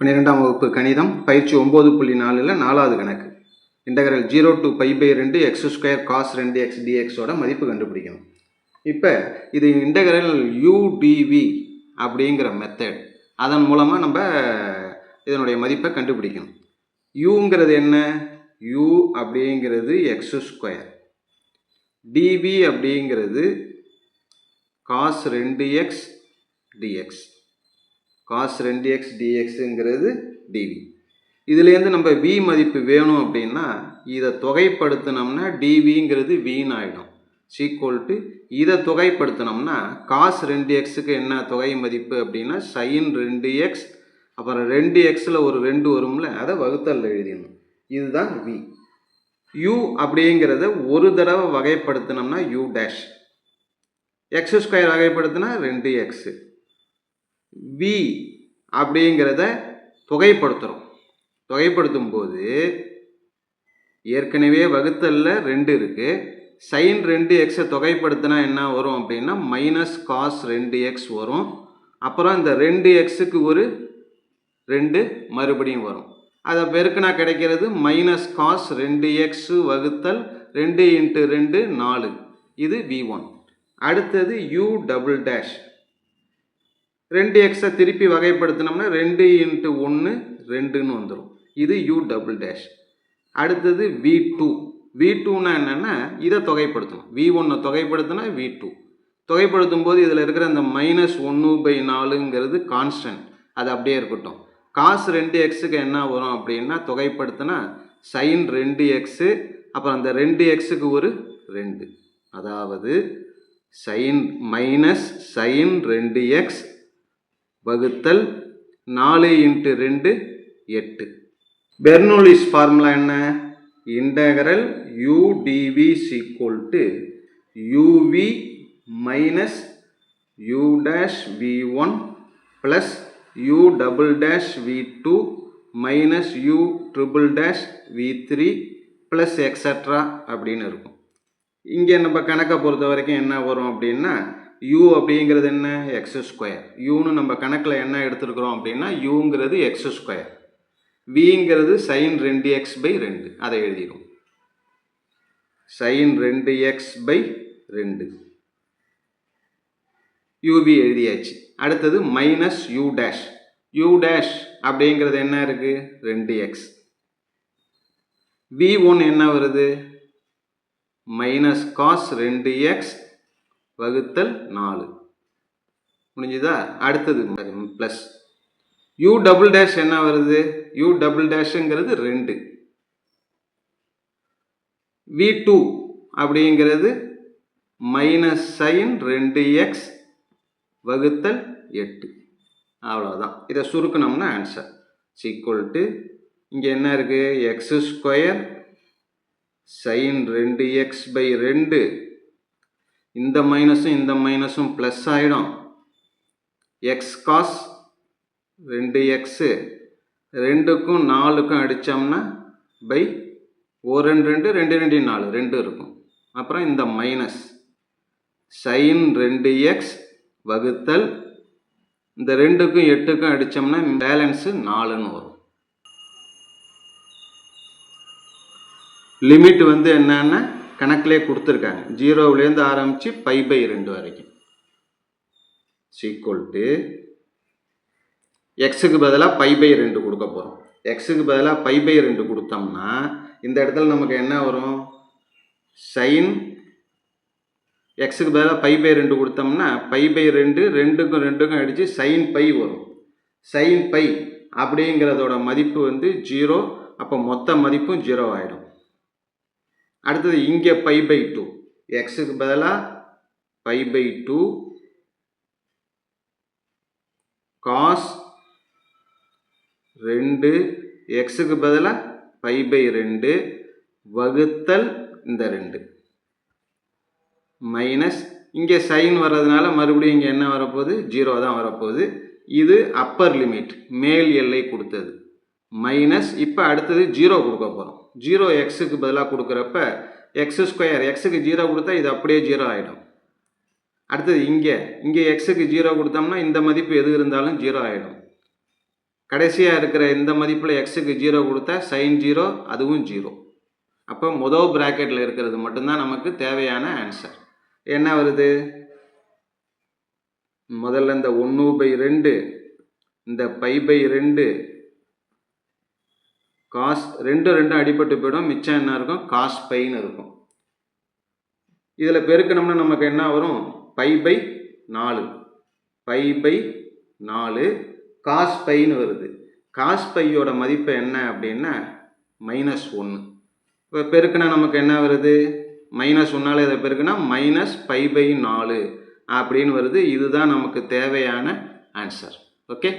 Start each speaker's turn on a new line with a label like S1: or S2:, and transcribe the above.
S1: பன்னிரெண்டாம் வகுப்பு கணிதம் பயிற்சி ஒம்பது புள்ளி நாலில் நாலாவது கணக்கு. Integral zero to pi pi ரெண்டு எக்ஸ் ஸ்கொயர் காஸ் ரெண்டு எக்ஸ் டிஎக்ஸோட மதிப்பு கண்டுபிடிக்கணும். இப்போ இது இன்டகரல் யூடிவி அப்படிங்கிற மெத்தட் அதன் மூலமாக நம்ம இதனுடைய மதிப்பை கண்டுபிடிக்கணும். யூங்கிறது என்ன? யூ அப்படிங்கிறது எக்ஸ் ஸ்கொயர் டிவி அப்படிங்கிறது காஸ் ரெண்டு எக்ஸ் டிஎக்ஸ் காஸ் ரெண்டு எக்ஸ் டிஎக்ஸுங்கிறது டிவி இதுலேருந்து நம்ம வி மதிப்பு வேணும் அப்படின்னா இதை தொகைப்படுத்தினோம்னா டிவிங்கிறது வீண் ஆகிடும் சீக்குவல் டு இதை தொகைப்படுத்தினோம்னா காஸ் ரெண்டு எக்ஸுக்கு என்ன தொகை மதிப்பு அப்படின்னா சைன் ரெண்டு எக்ஸ் அப்புறம் ரெண்டு எக்ஸில் ஒரு ரெண்டு வரும்ல அதை வகுத்தல் எழுதிடணும். இதுதான் வி யூ அப்படிங்கிறத ஒரு தடவை வகைப்படுத்தினோம்னா யூ டேஷ் எக்ஸ் ஸ்கொயர் வகைப்படுத்தினா ரெண்டு எக்ஸு வி அப்படிங்கிறத தொகைப்படுத்துகிறோம் தொகைப்படுத்தும் போது ஏற்கனவே வகுத்தலில் ரெண்டு இருக்குது சைன் ரெண்டு எக்ஸை தொகைப்படுத்தினா என்ன வரும் அப்படின்னா மைனஸ் காஸ் ரெண்டு எக்ஸ் வரும். அப்புறம் இந்த ரெண்டு எக்ஸுக்கு ஒரு ரெண்டு மறுபடியும் வரும். அதை பெருக்கினா கிடைக்கிறது மைனஸ் காஸ் ரெண்டு எக்ஸு வகுத்தல் ரெண்டு இன்ட்டு ரெண்டு நாலு. இது வி ஒன் அடுத்தது யூ டபுள் டேஷ் ரெண்டு எக்ஸை திருப்பி வகைப்படுத்தினோம்னா ரெண்டு இன்ட்டு ஒன்று ரெண்டுன்னு வந்துடும் இது யூ டபுள் டேஷ் அடுத்தது வி டூ வி டூனா என்னென்னா இதை தொகைப்படுத்தணும். வி ஒன்னை தொகைப்படுத்தினா வி டூ தொகைப்படுத்தும் போது இதில் இருக்கிற அந்த மைனஸ் ஒன்று பை நாலுங்கிறது கான்ஸ்டன்ட் அது அப்படியே இருக்கட்டும். காசு ரெண்டு எக்ஸுக்கு என்ன வரும் அப்படின்னா தொகைப்படுத்தினா சைன் ரெண்டு எக்ஸு அப்புறம் அந்த ரெண்டு எக்ஸுக்கு ஒரு ரெண்டு. அதாவது சைன் மைனஸ் சைன் ரெண்டு எக்ஸ் வகுத்தல் நாலு இன்ட்டு ரெண்டு எட்டு. பெர்னோலிஸ் ஃபார்முலா என்ன? Integral udv equal to uv minus u dash v one plus u double dash v two minus u triple dash v three plus extra அப்படின்னு இருக்கும். இங்கே நம்ம கணக்கை பொறுத்த வரைக்கும் என்ன வரும் அப்படின்னா யூ அப்படிங்கிறது என்ன? எக்ஸ் ஸ்கொயர் யூன்னு நம்ம கணக்கில் என்ன எடுத்துருக்குறோம் அப்படின்னா யூங்கிறது எக்ஸ் ஸ்கொயர் விங்கிறது சைன் ரெண்டு எக்ஸ் பை ரெண்டு. அதை எழுதிடும் சைன் ரெண்டு எக்ஸ் பை ரெண்டு. யூவி எழுதியாச்சு. அடுத்தது minus u dash u dash அப்படிங்கிறது என்ன இருக்குது ரெண்டு எக்ஸ் வி ஒன் என்ன வருது? மைனஸ் காஸ் ரெண்டு எக்ஸ் வகுத்தல் நாலு. முடிஞ்சுதா? அடுத்தது ப்ளஸ் யூ டபுள் டேஷ் என்ன வருது? யூ டபுள் டேஷுங்கிறது ரெண்டு. வி டூ அப்படிங்கிறது மைனஸ் சைன் ரெண்டு எக்ஸ் வகுத்தல் எட்டு. அவ்வளோதான் இதை சுருக்கணும்னா ஆன்சர் சீக்குவல் டு இங்கே என்ன இருக்குது எக்ஸ் ஸ்கொயர் சைன் ரெண்டு எக்ஸ் பை ரெண்டு இந்த மைனஸும் இந்த மைனஸும் ப்ளஸ் ஆகிடும் எக்ஸ் காஸ் ரெண்டு எக்ஸு ரெண்டுக்கும் நாலுக்கும் அடித்தோம்னா பை ஓ ரெண்டு ரெண்டு ரெண்டு ரெண்டு நாலு ரெண்டு இருக்கும். அப்புறம் இந்த மைனஸ் சைன் ரெண்டு எக்ஸ் வகுத்தல் இந்த ரெண்டுக்கும் எட்டுக்கும் அடித்தோம்னா பேலன்ஸு நாலுன்னு வரும். லிமிட் வந்து என்னன்னா கணக்கிலே கொடுத்துருக்காங்க. ஜீரோவிலேருந்து ஆரம்பித்து பை பை ரெண்டு வரைக்கும். சீக்குவல் டு எக்ஸுக்கு பதிலாக பை பை ரெண்டு கொடுக்க போகிறோம் எக்ஸுக்கு பதிலாக பை பை ரெண்டு கொடுத்தோம்னா இந்த இடத்துல நமக்கு என்ன வரும்? சைன் எக்ஸுக்கு பதிலாக பை பை ரெண்டு கொடுத்தோம்னா பை பை ரெண்டு ரெண்டுக்கும் ரெண்டுக்கும் அடித்து சைன் பை வரும். சைன் பை அப்படிங்கிறதோட மதிப்பு வந்து ஜீரோ. அப்போ மொத்த மதிப்பும் ஜீரோ ஆகிடும் அடுத்தது இங்கே பை பை டூ. எக்ஸுக்கு பதிலாக பை பை டூ காஸ் ரெண்டு. எக்ஸுக்கு பதிலாக பை பை ரெண்டு வகுத்தல் இந்த ரெண்டு. மைனஸ் இங்கே சைன் வர்றதுனால மறுபடியும் இங்கே என்ன வரப்போகுது? ஜீரோ தான் வரப்போகுது. இது அப்பர் லிமிட் மேல் எல்லை கொடுத்தது. மைனஸ் இப்போ அடுத்தது ஜீரோ கொடுக்க போகிறோம் ஜீரோ எக்ஸுக்கு பதிலாக கொடுக்குறப்ப எக்ஸ் ஸ்கொயர் எக்ஸுக்கு ஜீரோ கொடுத்தா இது அப்படியே ஜீரோ ஆகிடும் அடுத்தது இங்கே. இங்கே எக்ஸுக்கு ஜீரோ கொடுத்தோம்னா இந்த மதிப்பு எது இருந்தாலும் ஜீரோ ஆகிடும் கடைசியாக இருக்கிற இந்த மதிப்பில் எக்ஸுக்கு ஜீரோ கொடுத்தா சைன் ஜீரோ அதுவும் ஜீரோ. அப்போ முதல் ப்ராக்கெட்டில் இருக்கிறது மட்டும்தான் நமக்கு தேவையான ஆன்சர் என்ன வருது? முதல்ல இந்த ஒன்று பை ரெண்டு இந்த பை பை ரெண்டு காஸ் ரெண்டும் ரெண்டும் அடிபட்டு போயிடும். மிச்சம் என்ன இருக்கும்? காஸ் பைன்னு இருக்கும். இதில் பெருக்கணும்னா நமக்கு என்ன வரும்? பை பை நாலு. பை பை நாலு. காஸ் பைன்னு வருது. காஸ் பையோட மதிப்பு என்ன அப்படின்னா மைனஸ் ஒன்று இப்போ பெருக்கினா நமக்கு என்ன வருது? மைனஸ் ஒன்றால் இதை பெருக்குனா மைனஸ் பை பை நாலு அப்படின்னு வருது. இதுதான் நமக்கு தேவையான ஆன்சர் ஓகே